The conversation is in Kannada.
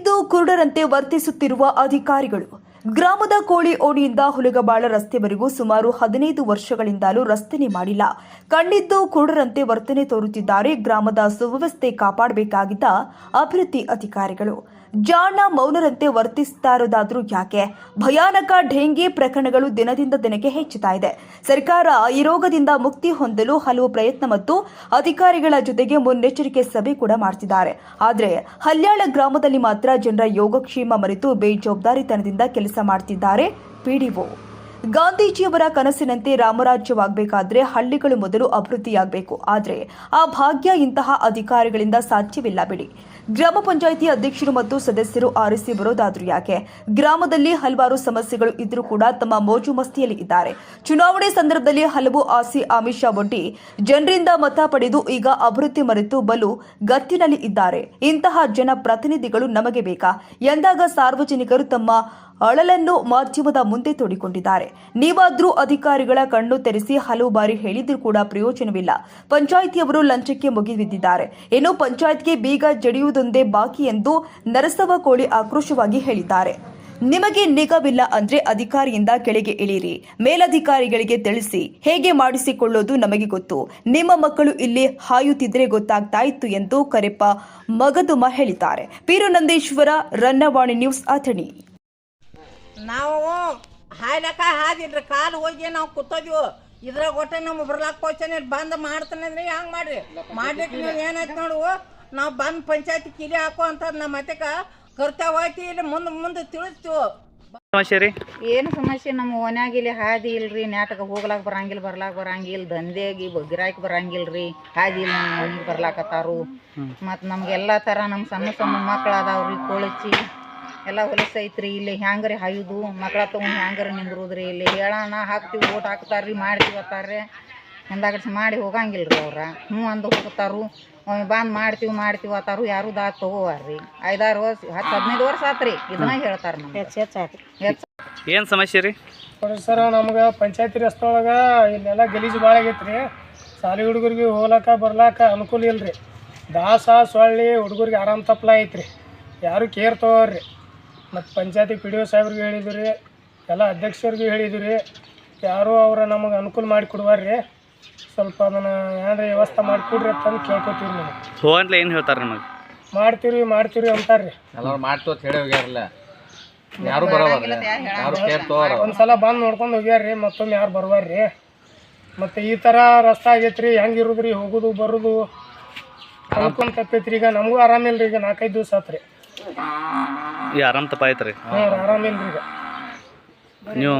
ಕುರುಡರಂತೆ ವರ್ತಿಸುತ್ತಿರುವ ಅಧಿಕಾರಿಗಳು ಗ್ರಾಮದ ಕೋಳಿ ಓಣಿಯಿಂದ ಹುಲಗಬಾಳ ರಸ್ತೆವರೆಗೂ ಸುಮಾರು ಹದಿನೈದು ವರ್ಷಗಳಿಂದಲೂ ರಸ್ತೆನೆ ಮಾಡಿಲ್ಲ. ಕಣ್ಣಿದ್ದು ಕುರುಡರಂತೆ ವರ್ತನೆ ತೋರುತ್ತಿದ್ದಾರೆ. ಗ್ರಾಮದ ಸುವ್ಯವಸ್ಥೆ ಕಾಪಾಡಬೇಕಾಗಿದ್ದ ಅಭಿವೃದ್ಧಿ ಅಧಿಕಾರಿಗಳು. ಜಾಣ ಮೌನರಂತೆ ವರ್ತಿಸ್ತಾ ಇರೋದಾದ್ರೂ ಯಾಕೆ? ಭಯಾನಕ ಡೆಂಗಿ ಪ್ರಕರಣಗಳು ದಿನದಿಂದ ದಿನಕ್ಕೆ ಹೆಚ್ಚುತ್ತಾ ಇದೆ. ಸರ್ಕಾರ ಈ ರೋಗದಿಂದ ಮುಕ್ತಿ ಹೊಂದಲು ಹಲವು ಪ್ರಯತ್ನ ಮತ್ತು ಅಧಿಕಾರಿಗಳ ಜೊತೆಗೆ ಮುನ್ನೆಚ್ಚರಿಕೆ ಸಭೆ ಕೂಡ ಮಾಡ್ತಿದ್ದಾರೆ. ಆದರೆ ಹಲ್ಯಾಳ ಗ್ರಾಮದಲ್ಲಿ ಮಾತ್ರ ಜನರ ಯೋಗಕ್ಷೇಮ ಮರೆತು ಬೇಜವಾಬ್ದಾರಿತನದಿಂದ ಕೆಲಸ ಮಾಡ್ತಿದ್ದಾರೆ ಪಿಡಿಒ. ಗಾಂಧೀಜಿಯವರ ಕನಸಿನಂತೆ ರಾಮರಾಜ್ಯವಾಗಬೇಕಾದ್ರೆ ಹಳ್ಳಿಗಳು ಮೊದಲು ಅಭಿವೃದ್ಧಿಯಾಗಬೇಕು. ಆದರೆ ಆ ಭಾಗ್ಯ ಇಂತಹ ಅಧಿಕಾರಿಗಳಿಂದ ಸಾಧ್ಯವಿಲ್ಲ ಬಿಡಿ. ಗ್ರಾಮ ಪಂಚಾಯಿತಿ ಅಧ್ಯಕ್ಷರು ಮತ್ತು ಸದಸ್ಯರು ಆರಿಸಿ ಬರೋದಾದ್ರೂ ಯಾಕೆ? ಗ್ರಾಮದಲ್ಲಿ ಹಲವಾರು ಸಮಸ್ಯೆಗಳು ಇದ್ದರೂ ಕೂಡ ತಮ್ಮ ಮೋಜು ಮಸ್ತಿಯಲ್ಲಿ ಇದ್ದಾರೆ. ಚುನಾವಣೆ ಸಂದರ್ಭದಲ್ಲಿ ಹಲವು ಆಸಿ ಆಮಿಷ ಒಡ್ಡಿ ಜನರಿಂದ ಮತ ಪಡೆದು ಈಗ ಅಭಿವೃದ್ಧಿ ಮರೆತು ಬಲು ಗತ್ತಿನಲ್ಲಿ ಇದ್ದಾರೆ. ಇಂತಹ ಜನಪ್ರತಿನಿಧಿಗಳು ನಮಗೆ ಬೇಕಾ? ಎಂದಾಗ ಸಾರ್ವಜನಿಕರು ತಮ್ಮ ಅಳಲನ್ನು ಮಾಧ್ಯಮದ ಮುಂದೆ ತೋಡಿಕೊಂಡಿದ್ದಾರೆ. ನೀವಾದ್ರೂ ಅಧಿಕಾರಿಗಳ ಕಣ್ಣು ತೆರೆಸಿ ಹಲವು ಬಾರಿ ಹೇಳಿದ್ರೂ ಕೂಡ ಪ್ರಯೋಜನವಿಲ್ಲ. ಪಂಚಾಯಿತಿಯವರು ಲಂಚಕ್ಕೆ ಮುಗಿಬಿದ್ದಿದ್ದಾರೆ ಇನ್ನು ಪಂಚಾಯತ್ಗೆ ಬೀಗ ಜಡಿಯುವುದೊಂದೇ ಬಾಕಿ ಎಂದು ನರಸವ ಕೋಳಿ ಆಕ್ರೋಶವಾಗಿ ಹೇಳಿದ್ದಾರೆ. ನಿಮಗೆ ನಿಗವಿಲ್ಲ ಅಂದ್ರೆ ಅಧಿಕಾರಿಯಿಂದ ಕೆಳಗೆ ಇಳಿರಿ ಮೇಲಧಿಕಾರಿಗಳಿಗೆ ತಿಳಿಸಿ. ಹೇಗೆ ಮಾಡಿಸಿಕೊಳ್ಳೋದು ನಮಗೆ ಗೊತ್ತು. ನಿಮ್ಮ ಮಕ್ಕಳು ಇಲ್ಲಿ ಹಾಯುತ್ತಿದ್ರೆ ಗೊತ್ತಾಗ್ತಾ ಇತ್ತು ಎಂದು ಕರೆಪ್ಪ ಮಗದುಮ ಹೇಳಿದ್ದಾರೆ. ಪೀರುನಂದೇಶ್ವರ ರನ್ನವಾಣಿ ನ್ಯೂಸ್ ಅಥಣಿ. ನಾವು ಹಾಯ್ಲಕ್ಕ ಹಾದಿಲ್ರಿ ಕಾಲು ಹೋಗಿ ನಾವು ಕೂತೋದ್ವು. ಇದ್ರಾಗ ಒಟ್ಟೆ ನಮ್ಮ ಬರ್ಲಾಕ್ ಪೋಚನೆ ಬಂದ್ ಮಾಡ್ತಾನೆ ಅಂದ್ರೆ ಹಂಗ್ ಮಾಡ್ರಿ? ಮಾಡ್ಲಿಕ್ಕೆ ನೀವು ಏನಾಯ್ತು ನೋಡು ನಾವು ಬಂದ್ ಪಂಚಾಯತಿ ಕಿಲಿ ಹಾಕೋ ಅಂತ ನಮ್ಮ ಮತಕ ಕರ್ತವ್ಯ ಹೋಯ್ತಿ ಇಲ್ಲಿ ಮುಂದೆ ಮುಂದೆ ತಿಳಿಸ್ತು. ಸಮಸ್ಯೆ ರೀ ಏನು ಸಮಸ್ಯೆ ನಮ್ಮ ಓನ್ಯಾಗ ಇಲ್ಲಿ ಹಾದಿ ಇಲ್ರಿ ನಾಟಕ ಹೋಗ್ಲಾಕ್ ಬರಂಗಿಲ್ಲ ಬರ್ಲಾಕ್ ಬರಂಗಿಲ್ಲ ದಂಧೆಗಿ ಗಿರಾಕಿ ಬರಂಗಿಲ್ರಿ ರೀ ಹಾದಿ ಇಲ್ಲ ನಮ್ಮ ಬರ್ಲಾಕತ್ತಾರು. ಮತ್ತು ನಮ್ಗೆಲ್ಲ ತರ ನಮ್ಮ ಸಣ್ಣ ಸಣ್ಣ ಮಕ್ಳು ಅದಾವ್ರಿ ಕೊಳಚಿ ಎಲ್ಲ ಹೊಲಸು ಐತ್ರಿ ಇಲ್ಲಿ ಹ್ಯಾಂಗ್ರಿ ಹಾಯುದು ಮಕ್ಳ ತೊಗೊಂಡು ಹ್ಯಾಂಗ್ರಿ ನಿಂದ್ರುದ್ರಿ ಇಲ್ಲಿ ಹೇಳೋಣ ಹಾಕ್ತೀವಿ ಓಟ್ ಹಾಕ್ತಾರ್ರಿ ಮಾಡ್ತೀವಿ ಅತ್ತಾರ್ರಿ ಎಂದಾಗಡ್ಸಿ ಮಾಡಿ ಹೋಗಂಗಿಲ್ಲ ರೀ ಅವ್ರ. ಹ್ಞೂ ಅಂದು ಹೋಗ್ತಾರು ಒಮ್ಮೆ ಬಂದು ಮಾಡ್ತೀವಿ ಮಾಡ್ತೀವಿ ಅತ್ತಾರು ಯಾರು ದಾ ತಗೋವಾರ್ರಿ. ಐದಾರು ವರ್ಷ ಹತ್ತು ಹದಿನೈದು ವರ್ಷ ಆತ್ರಿ ಇದನ್ನ ಹೇಳ್ತಾರೆ ನಮ್ಗೆ. ಹೆಚ್ಚು ಹೆಚ್ಚು ಏನು ಸಮಸ್ಯೆ ರೀ? ನೋಡ್ರಿ ಸರ್ ನಮ್ಗೆ ಪಂಚಾಯತಿ ರಸ್ತೆ ಒಳಗೆ ಇಲ್ಲೆಲ್ಲ ಗಲೀಜು ಭಾಳ ಆಗೈತ್ರಿ. ರೀ ಶಾಲೆ ಹುಡುಗರಿಗೆ ಹೋಗ್ಲಾಕ ಬರ್ಲಾಕ ಅನುಕೂಲ ಇಲ್ರಿ. ರೀ ದಾಸ ಸೊಳ್ಳಿ ಹುಡುಗರಿಗೆ ಆರಾಮ್ ತಪ್ಪಲ ಐತ್ರಿ. ಯಾರು ಕೇರ್ ತೊಗೋರಿ. ಮತ್ತು ಪಂಚಾಯತಿ ಪಿ ಡಿ ಒ ಸಾಹೇಬ್ರಿಗೆ ಹೇಳಿದ್ರಿ ರೀ ಎಲ್ಲ ಅಧ್ಯಕ್ಷರಿಗೂ ಹೇಳಿದ್ರಿ ಯಾರೂ ಯಾರು ಅವ್ರ ನಮಗೆ ಅನುಕೂಲ ಮಾಡಿ ಕೊಡುವಾರ್ರಿ. ಸ್ವಲ್ಪ ಅದನ್ನು ಏನಾರ ವ್ಯವಸ್ಥೆ ಮಾಡಿಕೊಡ್ರಿ ಅಂತಂದು ಕೇಳ್ಕೊತೀವಿ ನೀವು ಅಂತ ಏನು ಹೇಳ್ತಾರೆ ನಮಗೆ? ಮಾಡ್ತೀವಿ ಮಾಡ್ತೀವಿ ಅಂತಾರೆ ರೀ ಎಲ್ಲರೂ ಮಾಡ್ತು ಅಂತ ಹೇಳಿ ಹೋಗ್ಯಾರಲ್ಲ ಯಾರು ಯಾರು ತಗೋರ ಒಂದ್ಸಲ ಬಂದು ನೋಡ್ಕೊಂಡು ಹೋಗ್ಯಾರ್ರಿ ಮತ್ತೊಮ್ಮೆ ಯಾರು ಬರ್ವಾರ್ರಿ. ಮತ್ತು ಈ ಥರ ರಸ್ತೆ ಆಗೈತೆ ರೀ ಹೆಂಗೆ ಇರೋದ್ರಿ ಹೋಗೋದು ಬರೋದು. ಕಳ್ಕೊಂಡು ತಪ್ಪೈತ್ರಿ ಈಗ ನಮಗೂ ಆರಾಮಿಲ್ಲ ರೀ ಈಗ ನಾಲ್ಕೈದು ದಿವಸ ಆತ್ರಿ. ಈ ಆರಾಮ್ ತಪ್ಪಾಯ್ತು ರೀ. ಆರಾಮಿಲ್ಲ ಈಗ. ನೀವು